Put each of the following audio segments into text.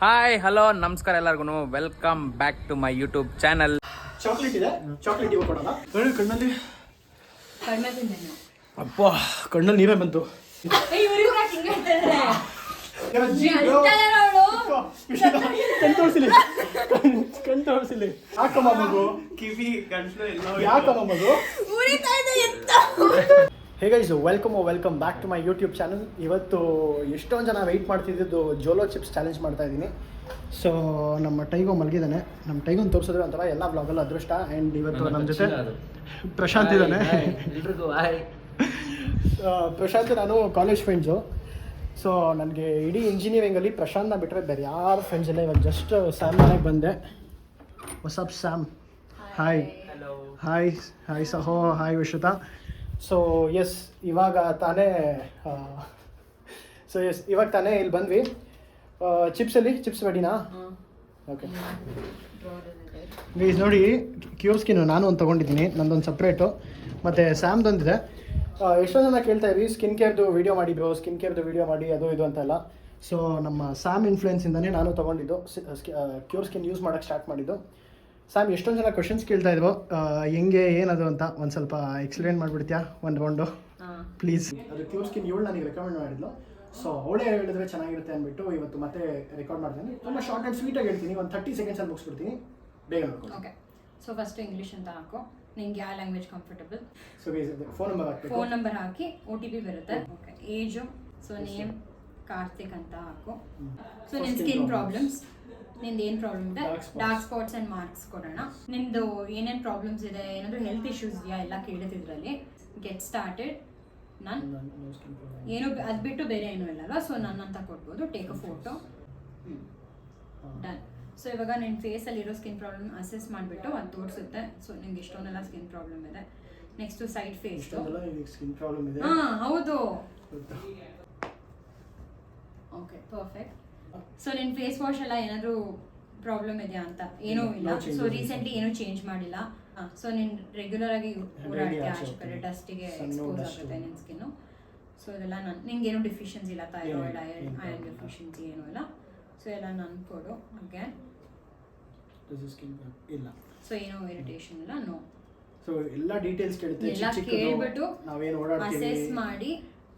Hi hello ನಮಸ್ಕಾರ ಎಲ್ಲರಿಗೂ welcome back to my YouTube channel chocolate ಇದೆ. ಚಾಕ್ಲೇಟ್ ಇವಾಗ ಕೊಡೋಣ. ನೋಡಿ ಕಣ್ಣಲ್ಲಿ. ಅಪ್ಪ ಕಣ್ಣಲ್ಲಿ ನೀವೇ ಬಂತು. ಕಣ್ ತೋರಿಸಿಲಿ. ಕಣ್ ತೋರಿಸಿಲಿ. ಯಾಕಮ್ಮ ಮಗು? ಕಿವಿ ಗಂಟಲು ಎಲ್ಲ ಯಾಕಮ್ಮ ಮಗು? ಹೇಗೆ welcome welcome back to my YouTube channel ಇವತ್ತು ಎಷ್ಟೊಂದು ಜನ ವೆಯ್ಟ್ ಮಾಡ್ತಿದ್ದಿದ್ದು ಜೋಲೋ ಚಿಪ್ಸ್ ಚಾಲೆಂಜ್ ಮಾಡ್ತಾ ಇದ್ದೀನಿ. ಸೊ ನಮ್ಮ ಟೈಗೋ ಮಲಗಿದ್ದಾನೆ. ನಮ್ಮ ಟೈಗೋನ್ ತೋರಿಸಿದ್ರೆ ಒಂಥರ ಎಲ್ಲ ಬ್ಲಾಗಲ್ಲೂ ಅದೃಷ್ಟ. ಆ್ಯಂಡ್ ಇವತ್ತು ನಮ್ಮ ಜೊತೆ ಪ್ರಶಾಂತ್ ಇದ್ದಾನೆ. ಪ್ರಶಾಂತ್ ನಾನು ಕಾಲೇಜ್ ಫ್ರೆಂಡ್ಸು ಸೊ ನನಗೆ ಇಡೀ ಇಂಜಿನಿಯರಿಂಗಲ್ಲಿ ಪ್ರಶಾಂತ್ನ ಬಿಟ್ಟರೆ ಬೇರೆ ಯಾರು ಫ್ರೆಂಡ್ಸ್ ಇಲ್ಲ. ಇವಾಗ ಜಸ್ಟ್ ಸ್ಯಾಮ್ ಮನೆಗೆ ಬಂದೆ. ಹೊಸಪ್ Sam hi hello hi hi ಸಹೋ hi Vishruta so yes ಇವಾಗ ತಾನೇ ಸೊ ಎಸ್ ಇವಾಗ ತಾನೇ ಇಲ್ಲಿ ಬಂದ್ವಿ. ಚಿಪ್ಸಲ್ಲಿ ಚಿಪ್ಸ್ ರೆಡಿನಾ? ಓಕೆ ಪ್ಲೀಸ್ ನೋಡಿ ಕ್ಯೂರ್ ಸ್ಕಿನ್ ನಾನು ಒಂದು ತೊಗೊಂಡಿದ್ದೀನಿ ನಂದೊಂದು ಸಪ್ರೇಟು. ಮತ್ತು ಸ್ಯಾಮ್ದೊಂದಿದೆ. ಎಷ್ಟೋ ಜನ ಕೇಳ್ತಾ ಇದ್ವಿ ಸ್ಕಿನ್ ಕೇರ್ದು ವೀಡಿಯೋ ಮಾಡಿ ಬ್ರೋ ಸ್ಕಿನ್ ಕೇರ್ದು ವೀಡಿಯೋ ಮಾಡಿ ಅದು ಇದು ಅಂತೆಲ್ಲ. ಸೊ ನಮ್ಮ ಸ್ಯಾಮ್ ಇನ್ಫ್ಲುಯೆನ್ಸಿಂದನೇ ನಾನು ತೊಗೊಂಡಿದ್ದು ಕ್ಯೂರ್ ಸ್ಕಿನ್ ಯೂಸ್ ಮಾಡೋಕ್ಕೆ ಸ್ಟಾರ್ಟ್ ಮಾಡಿದ್ದು. ಸ್ಯಾಮ್ ಎಷ್ಟೊಂದು ಜನ ಕ್ವಶನ್ಸ್ ಕೇಳ್ತಾ ಇದ್ರು ಹೆಂಗೆ ಏನದು ಅಂತ ಒಂದು ಸ್ವಲ್ಪ ಎಕ್ಸ್ಪ್ಲೇನ್ ಮಾಡಿಬಿಡ್ತೀಯಾ? ಒಂದು ರೌಂಡು ಪ್ಲೀಸ್ ಅದು ಕ್ಯೂರ್ ಸ್ಕಿನ್ ಇವಳು ನನಗೆ ರೆಕಮೆಂಡ್ ಮಾಡಿದ್ಲು. ಸೊ ಅವಳೇ ಹೇಳಿದ್ರೆ ಚೆನ್ನಾಗಿರುತ್ತೆ ಅಂದ್ಬಿಟ್ಟು ಇವತ್ತು ಮತ್ತೆ ರೆಕಾರ್ಡ್ ಮಾಡ್ತೀನಿ. ತುಂಬ ಶಾರ್ಟ್ ಆ್ಯಂಡ್ ಸ್ವೀಟಾಗಿ ಹೇಳ್ತೀನಿ. ಒಂದು ತರ್ಟಿ ಸೆಕೆಂಡ್ಸಲ್ಲಿ ಮುಗಿಸ್ಬಿಡ್ತೀನಿ. ಬೇಗ ಓಕೆ ಸೊ ಫಸ್ಟ್ ಇಂಗ್ಲೀಷ್ ಅಂತ ಹಾಕು. ನಿಂಗೆ ಯಾವ language comfortable so phone number ಹಾಕಿ ಫೋನ್ ನಂಬರ್ ಹಾಕಿ ಒ ಟಿ ಪಿ ಬರುತ್ತೆ. Okay age so name Karthik ಅಂತ ಹಾಕು. ಸೊ ನಿನ್ನ ಸ್ಕಿನ್ ಪ್ರಾಬ್ಲಮ್ಸ್ ನಿಂದು ಏನು ಪ್ರಾಬ್ಲಮ್ ಇದೆ? ಡಾರ್ಕ್ ಸ್ಪಾಟ್ಸ್ ಆ್ಯಂಡ್ ಮಾರ್ಕ್ಸ್ ಕೊಡೋಣ. ನಿಮ್ಮದು ಏನೇನು ಪ್ರಾಬ್ಲಮ್ಸ್ ಇದೆ ಏನಾದರೂ ಹೆಲ್ತ್ ಇಶ್ಯೂಸ್ ಇದೆಯಾ? ಎಲ್ಲ ಕೇಳಿದ್ರಲ್ಲಿ ಗೆಟ್ ಸ್ಟಾರ್ಟೆಡ್ ನಾನು ಏನು ಅದು ಬಿಟ್ಟು ಬೇರೆ ಏನೂ ಇಲ್ಲಲ್ಲ ಸೊ ನನ್ನ ಅಂತ ಕೊಡ್ಬೋದು. Take a photo done so ಇವಾಗ ನಿನ್ನ ಫೇಸಲ್ಲಿರೋ ಸ್ಕಿನ್ ಪ್ರಾಬ್ಲಮ್ ಅಸೆಸ್ ಮಾಡಿಬಿಟ್ಟು ಅದು ತೋರಿಸುತ್ತೆ. ಸೊ ನಿಮ್ಗೆ ಇಷ್ಟೊಂದೆಲ್ಲ ಸ್ಕಿನ್ ಪ್ರಾಬ್ಲಮ್ ಇದೆ. Next side face skin problem ಇದೆ. ಹಾಂ ಹೌದು. ಓಕೆ ಪರ್ಫೆಕ್ಟ್ ಸೊ ನಿನ್ ಫೇಸ್ ವಾಶ್ ಎಲ್ಲ ಏನಾದರೂ ಪ್ರಾಬ್ಲಮ್ ಇದೆಯಾ ಅಂತ? ಏನೂ ಇಲ್ಲ ಸೊ ರೀಸೆಂಟ್ಲಿ ಏನೂ ಚೇಂಜ್ ಮಾಡಿಲ್ಲ. ಸೊ ನೀನು ರೆಗ್ಯುಲರ್ ಆಗಿ ಓಡಾಡ್ತೀಯ ಅಷ್ಟು ಕಡೆ ಡಸ್ಟಿಗೆ ಎಕ್ಸ್ಪೋಸ್ ಆಗುತ್ತೆ ನಿನ್ನ ಸ್ಕಿನ್ ಸೊ ಇದೆಲ್ಲ ನಾನು ನಿಂಗೇನು ಡಿಫಿಷಿಯನ್ಸಿ ಇಲ್ಲ ಥೈರಾಯ್ಡ್ ಏನು- ಐರನ್ ಏನು ಐರನ್. ಡೆಫಿಷಿಯನ್ಸಿ ಏನೂ ಇಲ್ಲ. ಸೊ ಎಲ್ಲ ನಾನು ಕೊಡು problem. ಇಲ್ಲ. ಸೊ ಏನೋ ಇರಿಟೇಷನ್ ಇಲ್ಲ ನೋ ಸೊ ಎಲ್ಲ ಡೀಟೇಲ್ಸ್ ಕೇಳ್ತೀವಿ ಎಲ್ಲ ಕೇಳ್ಬಿಟ್ಟು ನಾವೇನು ಓಡಾಡ್ತೀವಿ? ಅಸೆಸ್ ಮಾಡಿ.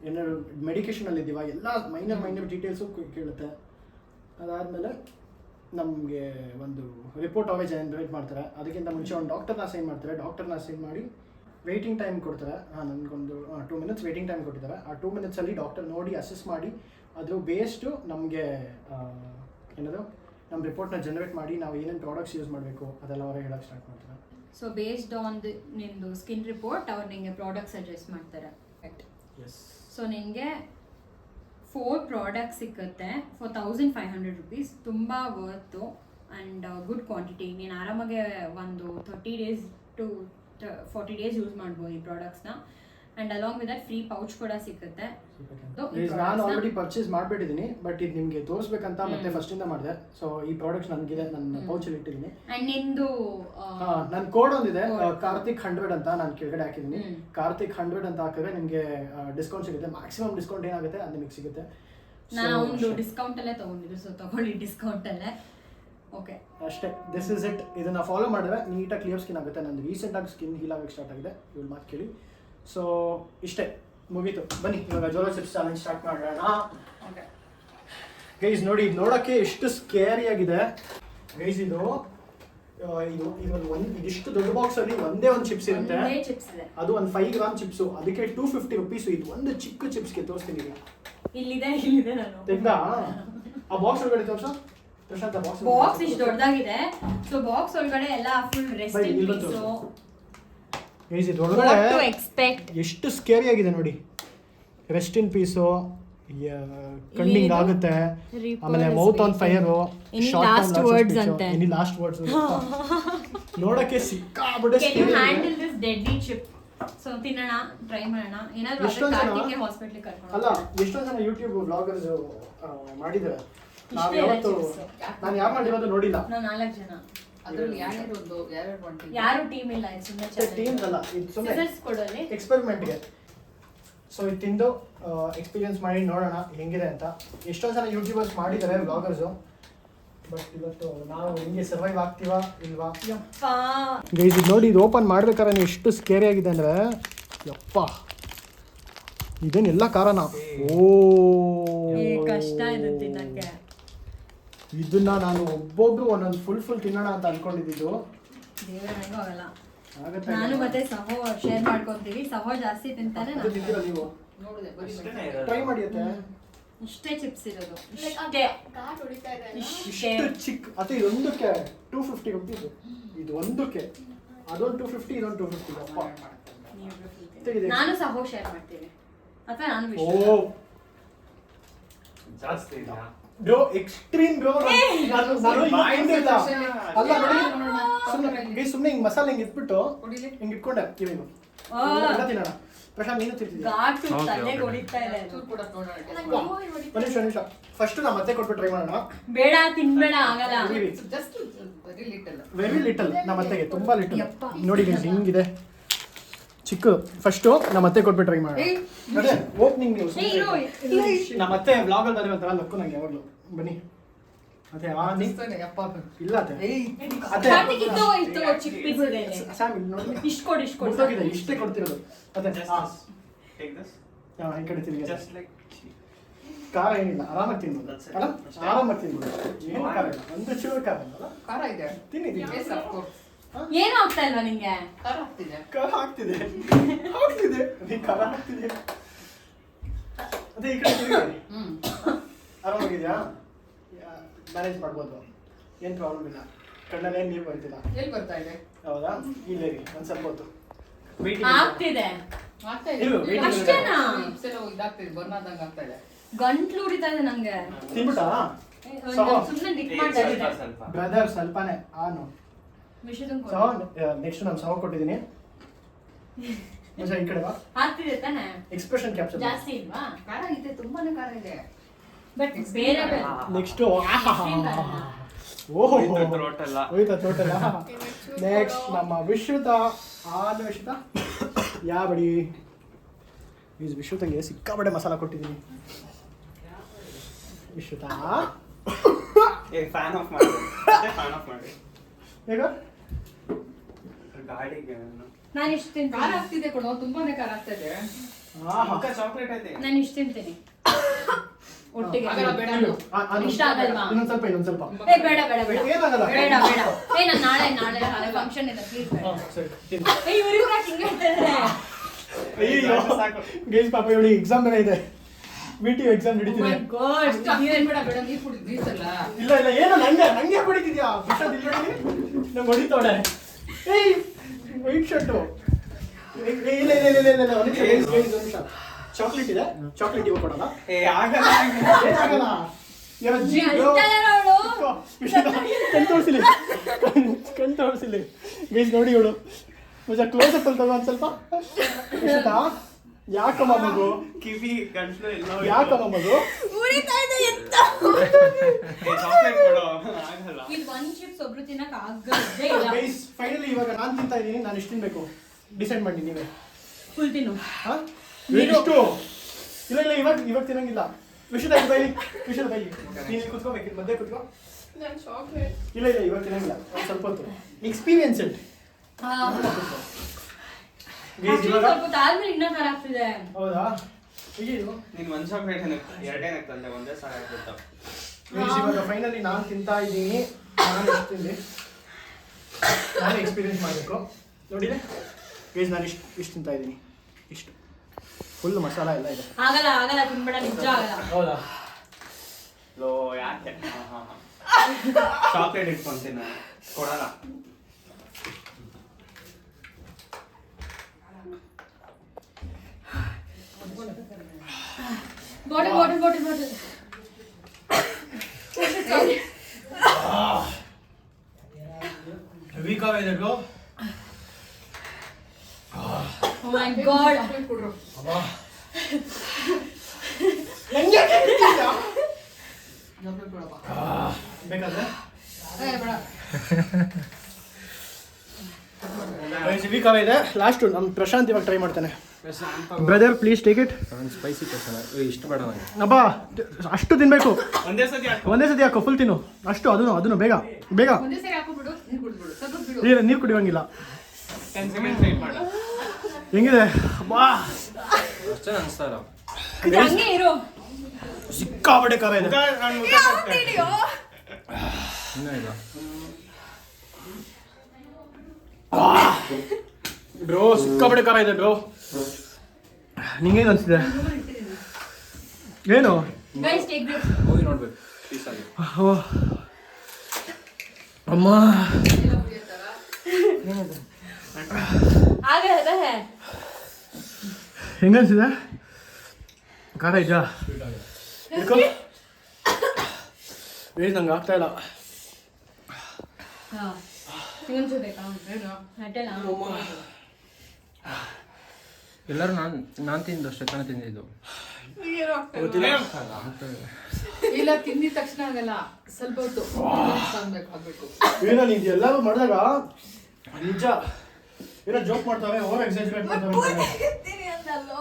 ಏನಾದ್ರು ಮೆಡಿಕೇಶನ್ ಅಲ್ಲಿ ಇದೀವಾ ಎಲ್ಲ ಮೈನರ್ ಮೈನರ್ ಡೀಟೇಲ್ಸ್ ಕೇಳುತ್ತೆ. ಅದಾದಮೇಲೆ ನಮಗೆ ಒಂದು ರಿಪೋರ್ಟ್ ಅವೇ ಜನರೇಟ್ ಮಾಡ್ತಾರೆ. ಅದಕ್ಕಿಂತ ಮುಂಚೆ ಒಂದು ಡಾಕ್ಟರ್ನ ಅಸೈನ್ ಮಾಡ್ತಾರೆ. ಡಾಕ್ಟರ್ನ ಅಸೈನ್ ಮಾಡಿ ವೆಯ್ಟಿಂಗ್ ಟೈಮ್ ಕೊಡ್ತಾರೆ. ಹಾಂ ನನಗೊಂದು ಟೂ ಮಿನಿಟ್ಸ್ ವೆಯ್ಟಿಂಗ್ ಟೈಮ್ ಕೊಟ್ಟಿದ್ದಾರೆ. ಆ ಟೂ ಮಿನಿಟ್ಸಲ್ಲಿ ಡಾಕ್ಟರ್ ನೋಡಿ ಅಸೆಸ್ ಮಾಡಿ ಅದ್ರ ಬೇಸ್ಡು ನಮಗೆ ಏನದು? ನಮ್ಮ ರಿಪೋರ್ಟ್ನ ಜನರೇಟ್ ಮಾಡಿ ನಾವು ಏನೇನು ಪ್ರಾಡಕ್ಟ್ಸ್ ಯೂಸ್ ಮಾಡಬೇಕು ಅದೆಲ್ಲ ಅವರೇ ಹೇಳೋಕ್ಕೆ ಸ್ಟಾರ್ಟ್ ಮಾಡ್ತಾರೆ. ಸೊ ಬೇಸ್ಡ್ ಆನ್ ದಿ ನಿಮ್ಮದು ಸ್ಕಿನ್ ರಿಪೋರ್ಟ್ ಅವ್ರು ನಿಮಗೆ ಪ್ರಾಡಕ್ಟ್ ಸಜೆಸ್ಟ್ ಮಾಡ್ತಾರೆ. ಎಸ್ ಸೊ ನಿನಗೆ ಫೋರ್ ಪ್ರಾಡಕ್ಟ್ ಸಿಕ್ಕುತ್ತೆ. Four thousand five hundred rupees ತುಂಬ ವರ್ತು ಆ್ಯಂಡ್ ಗುಡ್ ಕ್ವಾಂಟಿಟಿ ನೀನು ಆರಾಮಾಗೆ ಒಂದು thirty days to forty days use ಮಾಡ್ಬೋದು ಈ ಪ್ರಾಡಕ್ಟ್ಸ್ನ and along with that free pouch ಕೂಡ ಸಿಕ್ಕುತ್ತೆ. ನಾನು ಆಲ್ರೆಡಿ ಪರ್ಚೇಸ್ ಮಾಡ್ಬಿಟ್ಟಿದ್ದೀನಿ ಬಟ್ ಇದು ನಿಮಗೆ ತೋರಿಸ್ಬೇಕಂತ ಮತ್ತೆ ಫಸ್ಟ್ ಇಂದ ಮಾಡಿದೆ. ಸೊ ಈ ಪ್ರಾಡಕ್ಟ್ಸ್ ನನಗಿದೆ ನನ್ನ ಪೌಚಲ್ಲಿ ಇಟ್ಟಿದ್ದೀನಿ ನನ್ನ ಕೋಡ್ ಒಂದಿದೆ ಕಾರ್ತಿಕ್ ಹಂಡ್ರೆಡ್ ಅಂತ ನಾನು ಕೆಳಗಡೆ ಹಾಕಿದ್ದೀನಿ ಕಾರ್ತಿಕ್ ಹಂಡ್ರೆಡ್ ಅಂತ ಹಾಕಿದ್ರೆ ನಿಮಗೆ ಡಿಸ್ಕೌಂಟ್ ಸಿಗುತ್ತೆ. ಮ್ಯಾಕ್ಸಿಮಮ್ ಡಿಸ್ಕೌಂಟ್ ಏನಾಗುತ್ತೆ ಅದು ನಿಮಗೆ ಸಿಗುತ್ತೆ. ನಾನು ಸೊ ತೊಗೊಳ್ಳಿ ಡಿಸ್ಕೌಂಟಲ್ಲೇ ಓಕೆ ಅಷ್ಟೇ. ದಿಸ್ ಇಸ್ ಇಟ್ ಇದನ್ನ ಫಾಲೋ ಮಾಡಿದ್ರೆ ನೀಟಾಗಿ ಕ್ಲಿಯರ್ ಸ್ಕಿನ್ ಆಗುತ್ತೆ. ನಂದು ರೀಸೆಂಟಾಗಿ ಸ್ಕಿನ್ ಹೀಲ್ ಆಗಕ್ಕೆ ಸ್ಟಾರ್ಟ್ ಆಗಿದೆ. ಇವ್ಳು ಮಾತು ಕೇಳಿ. ಸೊ ಇಷ್ಟೇ. ಮುಗೀತು. ಬನ್ನಿ ಇವಾಗ ಜೋಲೋ ಚಿಪ್ಸ್ ಚಾಲೆಂಜ್ ಸ್ಟಾರ್ಟ್ ಮಾಡೋಣ. ಗೈಸ್ ನೋಡಿ ಇದು ನೋಡೋಕ್ಕೆ ಎಷ್ಟು ಸ್ಕೇರಿ ಆಗಿದೆ. ಗೈಸ್ ಇದು ಇದು ಇದೊಂದು ಒಂದು ಇದಿಷ್ಟು ದೊಡ್ಡ ಬಾಕ್ಸ್ ಅಲ್ಲಿ ಒಂದೇ ಒಂದು ಚಿಪ್ಸ್ ಇರುತ್ತೆ. ಅದು ಒಂದು ಫೈವ್ ಗ್ರಾಮ್ ಚಿಪ್ಸ್ ಅದಕ್ಕೆ ಟೂ ಫಿಫ್ಟಿ ರುಪೀಸ್ ಇದು. ಒಂದು ಚಿಕ್ಕ ಚಿಪ್ಸ್ಗೆ ತೋರಿಸ್ತೀನಿ ಈಗ. ಇಲ್ಲಿದೆ ಇಲ್ಲಿದೆ ನಾನು. ತೆಗ್ದ? ಆ ಬಾಕ್ಸ್ ಒಳಗಡೆ ತೋರ್ಸು. ಪ್ರಶಾಂತ ಬಾಕ್ಸ್ ಬಾಕ್ಸ್ ಇಷ್ಟು ದೊಡ್ಡದಾಗಿದೆ. ಸೊ ಬಾಕ್ಸ್ ಒಳಗಡೆ ಎಲ್ಲ ಫುಲ್ ರೆಸ್ಟ್ ಬೈ, ಇನ್ ಇಲ್ಲಿ ಬಂತು. ಪೀಸು ಗೈಸ್ ಇದು ಒಳಗಡೆ ಎಕ್ಸ್ಪೆಕ್ಟ್ ಎಷ್ಟು ಸ್ಕೇರಿ ಆಗಿದೆ ನೋಡಿ. ರೆಸ್ಟ್ ಇನ್ ಪೀಸು ಕಣ್ಣಿಂಗ್ ಆಗುತ್ತೆ. ಆಮೇಲೆ mouth on. Fire last words ಅಂತ. ಎನಿ ಲಾಸ್ಟ್ ವರ್ಡ್ಸ್ ನೋಡಕ್ಕೆ ಸಿಕ್ಕಾಬಿಟ್ಟೆ you handle this deadly chip so ತಿನ್ನೋಣ ಟ್ರೈ ಮಾಡೋಣ. ಏನಾದರೂ ಆದ್ರೆ ಎಷ್ಟೊಂದ್ ಜನ- ಕಾರ್ತಿಕ್ಗೆ ಹಾಸ್ಪಿಟ್ಲಿಗೆ ಕರ್ಕೊಂಡು ಅಲ್ಲ ಎಷ್ಟೋ ಜನ ಯೂಟ್ಯೂಬ್ ಬ್ಲಾಗರ್ಸ್ ಮಾಡಿದ್ದಾರೆ. ನಾನು ಯಾವತ್ತು ನಾನು ಯಾವ ಮಾಡಿರೋದು ನೋಡಿಲ್ಲ. ನಾವು ನಾಲ್ಕು ಜನ. ಅದ್ರಲ್ಲಿ ಯಾರು ಟೀಮ್ ಇಲ್ಲ ಸುಮ್ಮನೆ ಟೀಮ್ಸ್ ಅಲ್ಲ ಇದು ಸುಮ್ಮನೆ ಸಿಸರ್ಸ್ ಕೊಡೋಲ್ಲಿ ಎಕ್ಸ್ಪೆರಿಮೆಂಟ್ಗೆ ಸೊ ಇದು ತಿಂದು ಎಕ್ಸ್ಪೀರಿಯನ್ಸ್ ಮಾಡಿ ನೋಡೋಣ ಹೆಂಗಿದೆ ಅಂತ. ಎಷ್ಟೋ ಜನ ಯೂಟ್ಯೂಬರ್ಸ್ ಮಾಡಿದ್ದಾರೆ ಬ್ಲಾಗರ್ಸು ಬಟ್ ಇವತ್ತು ನಾವು ಹೆಂಗೆ ಸರ್ವೈವ್ ಆಗ್ತೀವಾ ಇಲ್ವಾ? ಯಪ್ಪಾ. ಗೈಸ್ ಇದು ನೋಡಿ ಇದು ಓಪನ್ ಮಾಡ್ಬೇಕಾದ್ರೆ ಎಷ್ಟು ಸ್ಕೇರಿ ಆಗಿದೆ ಅಂದ್ರೆ ಯಪ್ಪ. ಇದೇನೆಲ್ಲ ಕಾರಣ. ಓ. ಏ ಕಷ್ಟ ಇದೆ ತಿನ್ನಕ್ಕೆ. ಇದನ್ನ ನಾನು ಒಬ್ಬೊಬ್ರು ಒಂದೊಂದು ಫುಲ್ ಫುಲ್ ತಿನ್ನೋಣ ಅಂತ ಅನ್ಕೊಂಡಿದ್ದು. ದೇವರ ಆಗಲ್ಲ. ಆಗತ್ತೆ ನಾನು ಮತ್ತೆ ಸಹೋ ಶೇರ್ ಮಾಡ್ಕೊಂತೀವಿ. ಸಹೋ ಜಾಸ್ತಿ ತಿಂತಾನೆ ಅದು ನಾನು. ತಿಂತೀರಾ ನೀವು? ಟ್ರೈ ಮಾಡಿ ಅತ್ತೆ ಇಷ್ಟೇ ಚಿಪ್ಸ್ ಇರೋದು. ಇಷ್ಟೇ. ಇಷ್ಟೇ ಇಷ್ಟು. ಚಿಕ್ಕ ಅತ್ತೆ ಇದೊಂದಕ್ಕೆ ಟೂ ಫಿಫ್ಟಿ ರುಪೀಸ್ ಇದು. ಒಂದಕ್ಕೆ. ಅದೊಂದು ಟೂ ಫಿಫ್ಟಿ ಇದೊಂದು ಟೂ ಫಿಫ್ಟಿ ಅಪ್ಪ. ತೆಗಿದೆ. ನಾನು ಸಹೋ ಶೇರ್ ಮಾಡ್ತೀನಿ. ಅಥವಾ ನಾನು ಓ. ವಿಶ್ವ ಜಾಸ್ತಿ ಇಲ್ಲ ಬ್ರೋ ಎಕ್ಸ್ಟ್ರೀಮ್ ಬ್ರೋ ನಾನು ನಾನು ಮೈಂಡ್ ಇಲ್ಲ. ಅಲ್ಲ ನೋಡಿ ಸುಮ್ಮನೆ ಈ ಸುಮ್ಮನೆ ಹಿಂಗೆ ಮಸಾಲೆ ಹಿಂಗೆ ಇಟ್ಬಿಟ್ಟು ಹಿಂಗ್ ಇಟ್ಕೊಂಡೆ. ಎಲ್ಲ ತಿನ್ನೋಣ. ಪ್ರಶಾಂತ್ ನೀನು ನೋಡೋಣ. ಒಂದು ನಿಮಿಷ ನಿಮಿಷ. ಫಸ್ಟ್ ನಾ ಮತ್ತೆ ಕೊಟ್ಬಿಟ್ಟು ಟ್ರೈ ಮಾಡೋಣ. ಬೇಡ ತಿನ್ಬೇಡ ಆಗಲ್ಲ. Just very little very little ನಮ್ಮ ಅತ್ತೆಗೆ ತುಂಬಾ ಲಿಟಲ್. ನೋಡಿ ಹಿಂಗಿದೆ. ಚಿಕ್ಕ ಫಸ್ಟು ನಮ್ಮ ಅತ್ತೆ ಕೊಟ್ಬಿಟ್ಟು ಟ್ರೈ ಮಾಡಿ. ಅದೇ ಓಪನಿಂಗ್ ನೀವು. ನಮ್ಮ ಅತ್ತೆ ಬ್ಲಾಗ್ ಅಲ್ಲಿ ಒಂಥರ ಲಕ್ಕು ನಂಗೆ ಯಾವಾಗಲೂ. ಬನ್ನಿ. ಅದೇ ಆ ನೀ ಅಪ್ಪ. ಇಲ್ಲ ಅತ್ತೆ. ಏಯ್ ಅತ್ತೆ ಇತ್ತು ಇತ್ತು ಚಿಕ್ಕ. ಸ್ಯಾಮ್ ಇಲ್ಲಿ ನೋಡಿ. ಇಷ್ಟ್ ಕೊಡಿ ಇಷ್ಟ್ ಕೊಡಿ. ಮುಗ್ದೋಗಿದೆ ಇಷ್ಟೇ ಕೊಡ್ತಿರೋದು. ಅದೇ ಟೇಕ್. ಹಾ, ಈ ಕಡೆ ತಿರುಗಿ Just like ಖಾರ ಏನಿಲ್ಲ ಆರಾಮಾಗಿ ತಿನ್ಬೋದು. ಅಲ್ಲ ಆರಾಮಾಗಿ ತಿನ್ಬೋದು. ಏನು ಖಾರ ಇಲ್ಲ. ಒಂದು ಚೂರು ಖಾರ ಇಲ್ಲ ಅಲ್ಲ ಖಾರ ಇದೆ. ತಿನ್ನಿ ತಿನ್ನಿ. ಏನು ಆಗ್ತಾ ಇಲ್ವಾ ನಿಂಗೆ? ಖಾರ ಆಗ್ತಿದೆ ಖಾರ ಆಗ್ತಿದೆ ಆಗ್ತಿದೆ ನೀ ಖಾರ ಆಗ್ತಿದೆ ಅದೇ ಈ ಕಡೆ ತಿರುಗಿ. ಹ್ಮ್. ಆರಾಮಾಗಿದ್ಯಾ? ಮ್ಯಾನೇಜ್ ಮಾಡ್ಬೋದು. ಏನು ಪ್ರಾಬ್ಲಮ್ ಇಲ್ಲ. ಕಣ್ಣಲ್ಲಿ ಏನು ನೀರು ಬರ್ತಿಲ್ಲ. ಎಲ್ಲಿ ಬರ್ತಾ ಇದೆ? ಹೌದಾ? ಇಲ್ಲೇ ರೀ ಒಂದು ಸ್ವಲ್ಪ ಹೊತ್ತು. ಆಗ್ತಿದೆ. ಆಗ್ತಾ ಇರು, ಇದೆ ಅಷ್ಟೇನಾ? Lips ಎಲ್ಲ ಇದಾಗ್ತಿದೆ. ಬರ್ನ್ ಆದಂಗೆ ಆಗ್ತಾ ಇದೆ. ಗಂಟ್ಲು ಉರಿತಾ ಇದೆ ನಂಗೆ. ತಿನ್ಬಿಟ್ಟಾ ಒಂದ್ ಸುಮ್ನೆ ನಿಕ್ ಮಾಡ್ತಾ ಸ್ವಲ್ಪ ಇದ್ದೆ. ಸ್ವಲ್ಪ. ಬ್ರದರ್ ಸ್ವಲ್ಪನೇ. ಆನು ನೆಕ್ಸ್ಟ್ ನಾನು ಸಾವು ಕೊಟ್ಟಿದ್ದೀನಿ. ಈ ಕಡೆ ಬಾ. ಆಗ್ತಿದೆ ತಾನೆ? ಎಕ್ಸ್ಪ್ರೆಷನ್ ಕ್ಯಾಪ್ಚರ್ ಜಾಸ್ತಿ ಇಲ್ವಾ? ಖಾರ ಇದೆ ತುಂಬಾನೇ ಖಾರ ಇದೆ. ಬಟ್ ಬೇರೆ ನೆಕ್ಸ್ಟ್. ಓಹೋ throat ಟೋಟಲ್ ನೆಕ್ಸ್ಟ್ ನಮ್ಮ ವಿಶ್ವತ ಆನು ವಿಶ್ವತ ಯಾ ಬಡಿ ಈಸ್ ವಿಶ್ವತಂಗೆ ಸಿಕ್ಕಾಬಡೆ ಮಸಾಲ ಕೊಟ್ಟಿದ್ದೀನಿ. ವಿಶ್ವತ. ಏ ಫ್ಯಾನ್ ಆಫ್ ಮಾಡಿ. ಫ್ಯಾನ್ ಆಫ್ ಮಾಡಿ. ಈಗ ಗಾಡಿಗೆ ನಾನು. ಇಷ್ಟ ಖಾರ ತಿಂತೀನಿ ಆಗ್ತಿದೆ ಕೊಡೋ ತುಂಬಾನೇ ಖಾರ ಆಗ್ತಾ ಇದೆ ಚಾಕ್ಲೇಟ್ ಐತೆ. ನಾನು ಇಷ್ಟ ತಿಂತೀನಿ. ಒಟ್ಟಿಗೆ. ಆಗಲ್ಲ, ಬೇಡ. ಆ, ಆ, ಇಷ್ಟ ಆಗಲ್ವಾ? ಇನ್ನೊಂದ್ ಸ್ವಲ್ಪ ಇನ್ನೊಂದ್ ಸ್ವಲ್ಪ. ಏ ಬೇಡ ಬೇಡ ಬೇಡ. ಏನಾಗಲ್ಲ? ಬೇಡ ಬೇಡ. ಏ ನಾನು ನಾಳೆ ನಾಳೆ ನಾಳೆ ಫಂಕ್ಷನ್ ಇದೆ ಪ್ಲೀಸ್ ಬೇಡ. ಹಾ, ಸರಿ ತಿನ್ನು. ಏ ಇವ್ರಿಗೂ ಯಾಕೆ ಹಿಂಗೆ ಹೇಳ್ತಾ ಇದ್ದಾರೆ? ಅಯ್ಯೋ ಸಾಕು. ಗೈಸ್ ಪಾಪ ಇವಳಿ ಎಕ್ಸಾಮ್ ಬೇರೆ ಇದೆ. ವಿ ಟಿ ಎಕ್ಸಾಮ್ Oh ನಡೀತಿದೆ ಬೀಸಲ್ಲ ಇಲ್ಲ ಇಲ್ಲ ಏನು ನಂಗೆ ನಂಗೆ ಹೊಡಿತಿದ್ಯಾ ನಂಗೆ ಹೊಡಿತೋಡೆ ಏಯ್ ವೈಟ್ ಶರ್ಟು ಇಲ್ಲ ಇಲ್ಲ ಇಲ್ಲ ಇಲ್ಲ ಇಲ್ಲ ಒಂದು ನಿಮಿಷ ಒಂದು ನಿಮಿಷ. ಚಾಕ್ಲೇಟ್ ಇದೆ. ಚಾಕ್ಲೇಟ್ ಇವಾಗ ಕೊಡೋಣ. ಏ ಆಗಲ್ಲ ಏನಾಗಲ್ಲ ಇವ್ರ ಜೀ ನೀ ಅಳ್ತಾ ಇದಾಳೆ ಅವಳು. ಕಣ್ ತೋರಿಸಿಲಿ. ಕಣ್ ತೋರಿಸಿಲಿ. ಗೈಸ್ ನೋಡಿ ಇವಳು. ಮಜಾ ಕ್ಲೋಸ್ ಅಪ್ ಅಂತ ಒಂದು ಸ್ವಲ್ಪ. ಯಾಕಮ್ಮ ಮಗು? ಕಿವಿ ಗಂಟ್ಲು ಎಲ್ಲ ಯಾಕಮ್ಮ ಮಗು? ಉರಿತಾ ಇದೆ ಎತ್ತ. ಚಾಕ್ಲೇಟ್ ಕೊಡು. ಆಗಲ್ಲ. ಇದು ಒಂದ್ ಚಿಪ್ಸ್ ಒಬ್ರು ತಿನ್ನಕ್ ಆಗದೇ ಇಲ್ಲ. ಗೈಸ್ ಫೈನಲಿ ಇವಾಗ ನಾನು ತಿಂತಾ ಇದ್ದೀನಿ ನಾನು ಎಷ್ಟು ತಿನ್ಬೇಕು? ಡಿಸೈಡ್ ಮಾಡಿ ನೀವೇ. ಫುಲ್ ತಿನ್ನು. ಹಾ? ನೀನು- ಎಷ್ಟು ಇಲ್ಲ ಇಲ್ಲ ಇವಾಗ ಇವಾಗ ತಿನ್ನಂಗಿಲ್ಲ. ವಿಷದ ಬೈಲಿ ವಿಷದ ಬೈ ನೀನು ಕುತ್ಕೋಬೇಕು ಮಧ್ಯೆ ಕುತ್ಕೋ. ಇಲ್ಲ ಇಲ್ಲ ಇವಾಗ ತಿನ್ನಂಗಿಲ್ಲ. ಸ್ವಲ್ಪ ಹೊತ್ತು. ಎಕ್ಸ್ಪೀರಿಯನ್ಸ್ ಇಟ್ ಹೌದಾ? ನೀನ್ ಒಂದ್ ಚಾಕ್ಲೇಟ್ ಎರಡೇ ತಂದೆ ಒಂದೇ ಸಾಲ ಆಗ್ಬಿಡ್ತಾವ ಇವಾಗ ಫೈನಲಿ ನಾನು ತಿಂತಾ ಇದ್ದೀನಿ. ನಾನು ತಿಂದೆ ನಾನು ಎಕ್ಸ್ಪೀರಿಯನ್ಸ್ ಮಾಡಬೇಕು. ನೋಡಿದೆ? ಗೈಸ್ ನಾನು ಇಷ್ಟು ಇಷ್ಟು ತಿಂತಾ ಇದ್ದೀನಿ. ಇಷ್ಟು. ಫುಲ್ ಮಸಾಲ ಎಲ್ಲ ಇದೆ. ಆಗಲ್ಲ ಆಗಲ್ಲ ತಿನ್ಬೇಡ ನಿಜ ಆಗಲ್ಲ. ಹೌದಾ? ಲೋ ಯಾಕೆ? ಚಾಕ್ಲೇಟ್ ಇಟ್ಕೊಂತೀನಿ ನಾನು ಕೊಡಲ್ಲ. Bottle bottle bottle bottle weak ಆಗಿದೆ ಬ್ರೋ ಓ ಮೈ ಗಾಡ್ ಕೊಡ್ರು ಯಾಕೆ ಕೊಡಪ್ಪ ಬೇಕಾದ್ರೆ ಏ ಬೇಡ ವೀಕ್ ಆಗಿದೆ ಲಾಸ್ಟು ನಮ್ಮ ಪ್ರಶಾಂತ್ ಇವಾಗ ಟ್ರೈ ಮಾಡ್ತಾನೆ. Brother please take it spicy ಇಷ್ಟ ಬೇಡ ಅಷ್ಟು ತಿನ್ಬೇಕು. ಒಂದೇ ಸತಿ ಒಂದೇ ಸತಿ ಹಾಕೋ ಫುಲ್ ತಿನ್ನು. ಅಷ್ಟು ಅದನ್ನು ಅದನ್ನು ಬೇಗ ಬೇಗ. ಒಂದೇ ಸರಿ ಹಾಕ್ಬಿಡು ನೀರು ನೀರು ಕುಡಿಯೋಂಗಿಲ್ಲ ಹೆಂಗಿದೆ? ಬಾ ಇರು. ಸಿಕ್ಕಾಪಟ್ಟೆ ಖಾರ ಇದೆ. ಬ್ರೋ ಸಿಕ್ಕಾಪಟ್ಟೆ ಖಾರ ಇದೆ ಬ್ರೋ. ನಿಂಗೇನು ಅನಿಸಿದೆ? ಏನು? ಮೂವಿ ನೋಡ್ಬೇಕು. ಅಮ್ಮ. ಹೆಂಗನ್ಸಿದೆ ಖಾರ ಇದೆಯಾ? ಏಯ್ ನಂಗೆ ಆಗ್ತಾ ಇಲ್ಲ. ಹಾ ಇನ್ನೊಂಚೂರು ಬೇಕಾ ಏನು ನಟೆಲ್ಲ ಎಲ್ಲರೂ ನಾನು ನಾನು ತಿಂದು ಅಷ್ಟೇ ತಾನೇ ತಿಂದಿದ್ದು. ಇಲ್ಲ ತಿಂದಿದ ತಕ್ಷಣ ಆಗಲ್ಲ. ಸ್ವಲ್ಪ ಹೊತ್ತು ಹಾಕ್ಬೇಕು ಏನೋ ನೀವು ಎಲ್ಲರೂ ಮಾಡಿದಾಗ ನಿಜ. ಏನೋ ಜೋಕ್ ಮಾಡ್ತಾವೆ ಓವರ್ ಎಕ್ಸಾಜರೇಟ್ ಮಾಡ್ತಾರೆ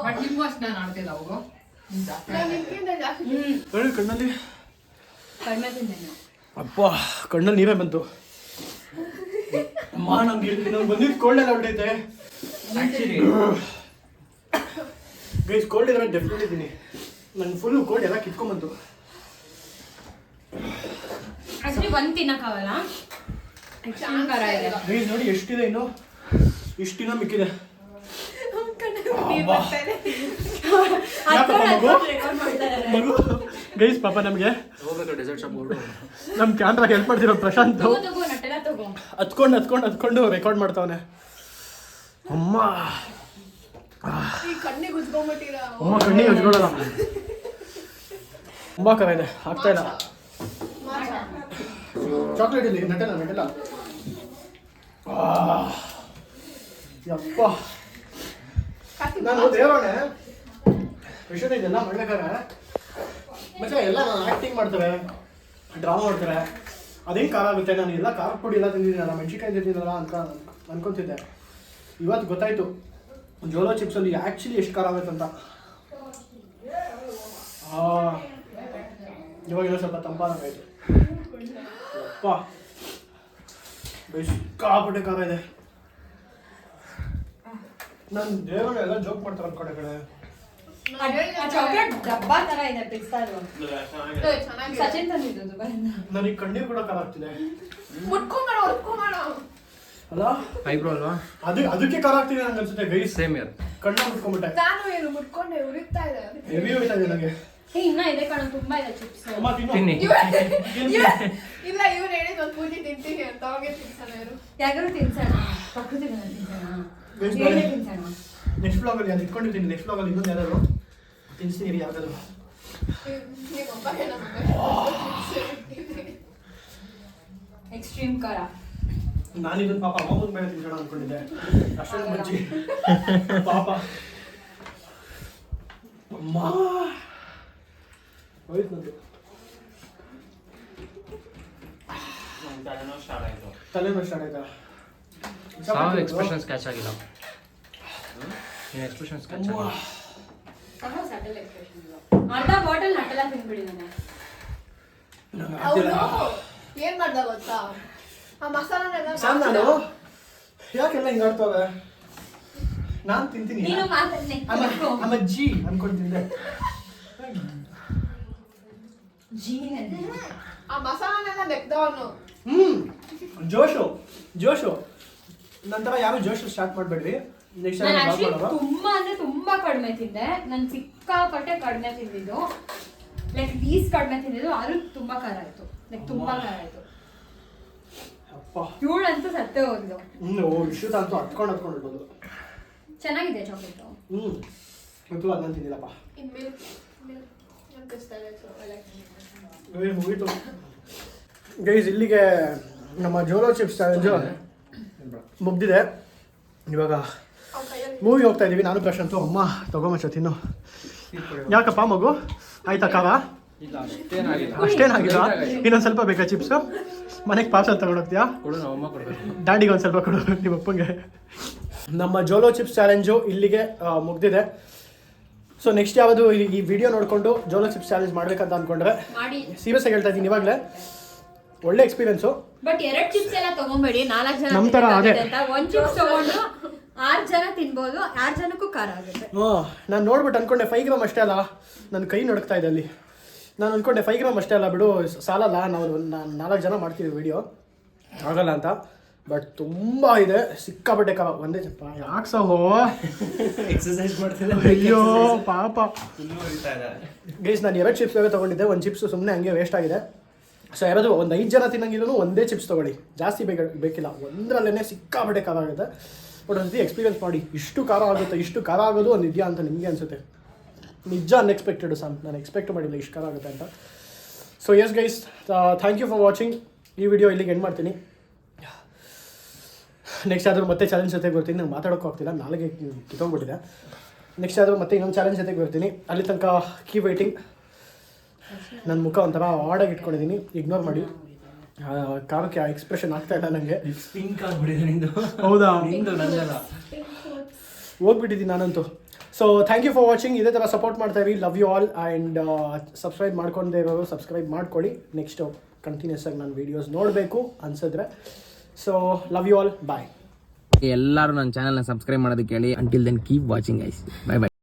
ಬಟ್ ನಿಮ್ಗೂ ಅಷ್ಟು ನಾನು ಆಡ್ತಿಲ್ಲ ಅವು ಹೇಳಿ ಕಣ್ಣಲ್ಲಿ. ಅಪ್ಪ ಕಣ್ಣಲ್ಲಿ ನೀರೇ ಬಂತು. ಅಮ್ಮ ನಂಗೆ ನಂಗೆ ಬಂದಿದ್ದು ಕೋಲ್ಡ್ ಎಲ್ಲ ಹೊರಟೈತೆ ಗೈಸ್ ಕೋಲ್ಡ್ ಇದ್ರೆ ಡೆಫಿನೆಟ್ ಇದ್ದೀನಿ ನನ್ನ ಫುಲ್ ಕೋಲ್ಡ್ ಎಲ್ಲ ಕಿತ್ಕೊಂಬಂತು ಆಕ್ಚುಲಿ ಒಂದ್ ತಿನ್ನಕ್ಕಾಗಲ್ಲ. ಎಕ್ಸ್ಟ್ರೀಮ್ ಖಾರ ಇದೆ. ಗೈಸ್ ನೋಡಿ ಎಷ್ಟಿದೆ ಇನ್ನು? ದಿನ ಮಿಕ್ಕಿದೆ. ಮಗು? ಗೈಸ್ ಪಾಪ ನಮಗೆ. ನಮ್ಮ ಕ್ಯಾಮ್ರಾಗೆ ಹೆಲ್ಪ್ ಮಾಡ್ತಿರೋ ಪ್ರಶಾಂತ್. ಹತ್ಕೊಂಡು ಹತ್ಕೊಂಡು ಹತ್ಕೊಂಡು ರೆಕಾರ್ಡ್ ಮಾಡ್ತಾವನೆ. ಅಮ್ಮ. ಕಣ್ಣಿಗೆ ಹಚ್ಕೊಳ್ಳಲ್ಲ ತುಂಬಾ ಕರ ಇದೆ ಆಗ್ತಾ ಇಲ್ಲ. ಚಾಕ್ಲೇಟ್ ಇಲ್ಲಿ ನಟೆಲ್ಲ ನಟಲ್ಲ ಆ, ಯಪ್ಪ. ನಾನು ದೇವರಣೆ ವಿಷಯ ಇದೆಲ್ಲ ಮಾಡ್ಬೇಕಾದ್ರೆ ಮತ್ತೆ ಎಲ್ಲ ನಾನು ಆ್ಯಕ್ಟಿಂಗ್ ಮಾಡ್ತಾರೆ ಡ್ರಾಮಾ ಮಾಡ್ತಾರೆ. ಅದೇನು ಖಾರ ಆಗುತ್ತೆ? ನಾನು ಎಲ್ಲ ಖಾರ ಪುಡಿ ಎಲ್ಲ ತಿಂದಿದ್ದೀನಲ್ಲ ಮೆಣಸಿನ್ಕಾಯಿ ತಿಂದಿದ್ದೀನಲ್ಲ ಅಂತ ಅನ್ಕೊಂತಿದ್ದೆ. ಇವತ್ತು ಗೊತ್ತಾಯ್ತು. ಜೋಲೋ ಚಿಪ್ಸಲ್ಲಿ ಆ್ಯಕ್ಚುಲಿ ಎಷ್ಟು ಖಾರ ಆಗುತ್ತೆ ಅಂತ. ಆ, ಇವಾಗ ಸ್ವಲ್ಪ ಅಪ್ಪ ಸಿಕ್ಕಾಪಟ್ಟೆ ಖಾರ ಇದೆ. ನನ್ನ ದೇವರು ಎಲ್ಲ ಜೋಕ್ ಮಾಡ್ತಾರೆ ಕಡೆ ಕಡೆ ನನಗೆ ಕಣ್ಣೀರು ಕೂಡ ಖಾರ ಆಗ್ತಿದೆ. ಅಲ್ಲ? ಐಬ್ರೋ ಅಲ್ವಾ? ಅದು ಅದಕ್ಕೆ ನಂಗೆ ಅನ್ಸುತ್ತೆ ಗೈಸ್ ಸೇಮ್ ಇಯರ್ ಕಣ್ಣ ಮುಟ್ಕೊಂಡ್ಬಿಟ್ಟೆ. ನಾನು ಏನು ಮುಟ್ಕೊಂಡೆ ಉರಿತಾ ಇದೆ. ಹೆವಿ ಇದೆ ನನಗೆ ಏ ಇನ್ನ ಇದೆ ಕಣ ತುಂಬಾ ಇದೆ ಚಿಪ್ಸ್ ಅಮ್ಮ ತಿನ್ನು. ತಿನ್ನಿ. ಇಲ್ಲ ಇವ್ರು ಹೇಳಿದ್ ಒಂದು ಪೂಜೆ ತಿಂತೀನಿ ಅಂತ ಅವಾಗೆ ತಿನ್ಸಣ ಇವರು. ಯಾರು ತಿನ್ಸೋಣ ಪ್ರಕೃತಿ ಬಂದ ತಿನ್ಸೋಣ ಬೇಸ್ ಏನೇ ಬೇರೆ. ತಿನ್ಸೋಣ ನೆಕ್ಸ್ಟ್ ಬ್ಲಾಗಲ್ಲಿ ಅದು ಇಟ್ಕೊಂಡಿರ್ತೀನಿ ನೆಕ್ಸ್ಟ್ ಇನ್ನೊಂದು ಯಾರು ತಿನ್ಸ್ತೀನಿ ಯಾವ್ದಾದ್ರು? ಎಕ್ಸ್ಟ್ರೀಮ್ ಖಾರ ನಾನು ಇದನ್ನ ಪಾಪ ಅಮ್ಮನ ಮೇಲೆ ತಿನ್ಸೋಣ ಅನ್ಕೊಂಡಿದ್ದೆ. ಅಷ್ಟೇ ಮಜ್ಜಿ. ಪಾಪ. ಅಮ್ಮ. ಹೋಯ್ತು ನಂದು. ತಲೆನೋವು ಸ್ಟಾರ್ಟ್ ಆಯ್ತಾ. ಸಾವ ಎಕ್ಸ್ಪ್ರೆಷನ್ಸ್ ಕ್ಯಾಚ್ ಆಗಿಲ್ಲ. ಏನು ಎಕ್ಸ್ಪ್ರೆಷನ್ಸ್ ಕ್ಯಾಚ್ ಆಗಿಲ್ಲ? ಅರ್ಧ ಬಾಟಲ್ ನಟೆಲ್ಲ ತಿಂದ್ಬಿಡಿ ನಾನು. ಏನ್ ಮಾಡ್ದ ಗೊತ್ತಾ? ಆ ಮಸಾಲನೆಲ್ಲ ಸ್ಯಾಮ್ ನಾನು ಯಾಕೆಲ್ಲ ಹಿಂಗೆ ಆಡ್ತವೆ ನಾನು ತಿಂತೀನಿ. ನೀನು ಮಾತಾಡ್ನೆ. ಅಮ್ಮ ಜಿ ಅನ್ಕೊಂತಿದ್ದೆ ಜೀನೆ ಆ ಮಸಾಲನೆಲ್ಲ ಬೆಕ್ದವನು ಹ್ಮ್. ಜೋಶು ಜೋಶು. ನಂತರ ಯಾರು ಜೋಶು ಸ್ಟಾರ್ಟ್ ಮಾಡಬೇಡ್ರಿ. ನೆಕ್ಸ್ಟ್ ನಾನು ಟೈಮ್ ತುಂಬಾ ಅಂದ್ರೆ ತುಂಬಾ ಕಡಿಮೆ ತಿಂದೆ. ನಾನು ಸಿಕ್ಕಾಪಟ್ಟೆ ಕಡಿಮೆ ತಿಂದಿದ್ದು. ಲೈಕ್ ಲೀಸ್ ಕಡಿಮೆ ತಿಂದಿದ್ದು ಆದ್ರೂ ತುಂಬಾ ಖಾರ ಆಯ್ತು. ಲೈಕ್ ತುಂಬಾ ಖಾರ ಆಯ್ತು. ಇವಳಂತೂ ಸತ್ತೇ ಹೋಗಿದ್ದು ಹ್ಞೂ ಓ ಇಷ್ಟು ಅಂತೂ ಹತ್ಕೊಂಡು ಹತ್ಕೊಂಡು ಇರ್ಬೋದು ಚೆನ್ನಾಗಿದೆ ಚಾಕ್ಲೇಟ್ ಹ್ಮ್. ಮತ್ತು ಅದನ್ನ ತಿಂದಿಲ್ಲಪ್ಪ. ಗೈಸ್ ಮುಗೀತು. ಗೈಸ್ ಇಲ್ಲಿಗೆ ನಮ್ಮ ಜೋಲೋ ಚಿಪ್ಸ್ ಚಾಲೆಂಜು ಮುಗ್ದಿದೆ. ಇವಾಗ ಮೂವಿ ಹೋಗ್ತಾ ಇದೀವಿ. ನಾನು ಪ್ರಶಾಂತು ಅಮ್ಮ ತಗೊಂಬಚ್ಚ ತಿನ್ನು. ಯಾಕಪ್ಪ ಮಗು? ಆಯ್ತಾ ಇಲ್ಲ ಅಷ್ಟೇನಾಗಿಲ್ಲ ಅಷ್ಟೇನಾಗಿಲ್ಲ ಇನ್ನೊಂದು ಸ್ವಲ್ಪ ಬೇಕಾ ಚಿಪ್ಸು ಮನೆಗೆ ಪಾರ್ಸಲ್ ತಗೊಂಡೋಗ್ತೀಯಾ? ಕೊಡು ಅಮ್ಮ ಕೊಡ್ಬೇಕು. ಡ್ಯಾಡಿಗೆ ಒಂದು ಸ್ವಲ್ಪ ಕೊಡು ನಿಮ್ಮ ಅಪ್ಪಂಗೆ. ನಮ್ಮ ಜೋಲೋ ಚಿಪ್ಸ್ ಚಾಲೆಂಜು ಇಲ್ಲಿಗೆ ಮುಗ್ದಿದೆ. ಸೊ ನೆಕ್ಸ್ಟ್ ಯಾವುದು ಈ- ಈ ವಿಡಿಯೋ ನೋಡಿಕೊಂಡು ಜೋಲೋ ಚಿಪ್ಸ್ ಚಾಲೆಂಜ್ ಮಾಡ್ಬೇಕಂತ ಅಂದ್ಕೊಂಡ್ರೆ ಮಾಡಿ. ಸೀರಿಯಸ್ ಆಗಿ ಹೇಳ್ತಾ ಇದ್ದೀನಿ ಇವಾಗಲೇ. ಒಳ್ಳೆ ಎಕ್ಸ್ಪೀರಿಯನ್ಸು ಬಟ್ ಎರಡು ಚಿಪ್ಸ್ ಎಲ್ಲ ತಗೊಂಬೇಡಿ ನಾಲ್ಕು ಜನ ನಮ್ಮ ತರ ಅದೇ. ಒಂದು ಚಿಪ್ಸ್ ತಗೊಂಡು ಆರ್ ಜನ ತಿನ್ಬೋದು ಆರು ಜನಕ್ಕೂ ಖಾರ ಆಗುತ್ತೆ. ನಾನು ನೋಡ್ಬಿಟ್ಟು ಅನ್ಕೊಂಡೆ ಫೈವ್ ಗ್ರಾಮ್ ಅಷ್ಟೇ ಅಲ್ಲ? ನನ್ನ ಕೈ ನಡುಕ್ತಾ ಇದೆ ಅಲ್ಲಿ. ನಾನು ಅಂದ್ಕೊಂಡೆ ಫೈವ್ ಗ್ರಾಮ್ ಅಷ್ಟೇ ಅಲ್ಲ ಬಿಡು ಸಾಲಲ್ಲ ನಾವು ನಾನು ನಾಲ್ಕು ಜನ ಮಾಡ್ತೀವಿ ವಿಡಿಯೋ ಆಗಲ್ಲ ಅಂತ. ಬಟ್ ತುಂಬ ಇದೆ ಸಿಕ್ಕಾಪಟ್ಟೆ ಕವ ಒಂದೇ ಚಪ್ಪ. ಯಾಕೆ ಸಹೋ? ಎಕ್ಸಸೈಸ್ ಮಾಡ್ತಿದ್ದೆ. ಅಯ್ಯೋ ಪಾಪ. ಗೈಸ್ ನಾನು ಎರಡು ಚಿಪ್ಸ್ ಬೇಗ ತೊಗೊಂಡಿದ್ದೆ. ಒಂದು ಚಿಪ್ಸ್ ಸುಮ್ಮನೆ ಹಂಗೆ ವೇಸ್ಟ್ ಆಗಿದೆ. ಸೊ ಯಾರಾದರೂ ಒಂದು ಐದು ಜನ ತಿನ್ನಂಗಿದ್ರು ಒಂದೇ ಚಿಪ್ಸ್ ತೊಗೊಳ್ಳಿ. ಜಾಸ್ತಿ ಬೇಕ ಬೇಕಿಲ್ಲ. ಒಂದರಲ್ಲೇ ಸಿಕ್ಕಾಪಟ್ಟೆ ಖಾರ ಆಗುತ್ತೆ. ಬಟ್ ಒಂದು ಎಕ್ಸ್ಪೀರಿಯನ್ಸ್ ಮಾಡಿ. ಇಷ್ಟು ಖಾರ ಆಗುತ್ತೆ ಇಷ್ಟು ಖಾರ ಆಗೋದು ಒಂದು ಇದೆಯಾ ಅಂತ ನಿಮಗೆ ಅನಿಸುತ್ತೆ. ನಿಜ ಅನ್ಎಕ್ಸ್ಪೆಕ್ಟೆಡ್ ಸಮ್ ನಾನು ಎಕ್ಸ್ಪೆಕ್ಟ್ ಮಾಡಿಲ್ಲ ಇಷ್ಟು ಕಾಲ ಆಗುತ್ತೆ ಅಂತ. So yes guys thank you for watching ಈ ವಿಡಿಯೋ ಇಲ್ಲಿಗೆ ಎಂಡ್ ಮಾಡ್ತೀನಿ. ನೆಕ್ಸ್ಟ್ ಆದರೂ ಮತ್ತೆ ಚಾಲೆಂಜ್ ಜೊತೆಗೆ ಬರ್ತೀನಿ. ನಂಗೆ ಮಾತಾಡೋಕೆ ಹೋಗ್ತಿಲ್ಲ ನಾಳೆಗೆ ಕಿತ್ತೋಗ್ಬಿಟ್ಟಿದೆ ನೆಕ್ಸ್ಟ್ ಆದರೂ ಮತ್ತೆ ಇನ್ನೊಂದು ಚಾಲೆಂಜ್ ಜೊತೆಗೆ ಬರ್ತೀನಿ. ಅಲ್ಲಿ ತನಕ ಕೀ ವೈಟಿಂಗ್ ನನ್ನ ಮುಖ ಒಂಥರ ಆಡಾಗಿ ಇಟ್ಕೊಂಡಿದ್ದೀನಿ ಇಗ್ನೋರ್ ಮಾಡಿ. ಆ, ಕಾರಕ್ಕೆ ಎಕ್ಸ್ಪ್ರೆಷನ್ ಆಗ್ತಾ ಇಲ್ಲ ನನಗೆ ಹೌದಾ? ಹೋಗ್ಬಿಟ್ಟಿದ್ದೀನಿ ನಾನಂತೂ. So thank you for watching ಇದೇ ಥರ ಸಪೋರ್ಟ್ ಮಾಡ್ತಾ ಇರಿ. Love you all and subscribe ಮಾಡ್ಕೊಂಡೇ ಇರೋರು ಸಬ್ಸ್ಕ್ರೈಬ್ ಮಾಡ್ಕೊಳ್ಳಿ. ನೆಕ್ಸ್ಟು ಕಂಟಿನ್ಯೂಸ್ ಆಗಿ ನಾನು ವೀಡಿಯೋಸ್ ನೋಡಬೇಕು ಅನ್ಸಿದ್ರೆ. So love you all bye ಎಲ್ಲರೂ ನನ್ನ ಚಾನಲ್ನ ಸಬ್ಸ್ಕ್ರೈಬ್ ಮಾಡೋದಕ್ಕೆ ಹೇಳಿ. ಅಂಟಿಲ್ ದೆನ್ ಕೀಪ್ ವಾಚಿಂಗ್ ಐಸ್ ಬೈ ಬೈ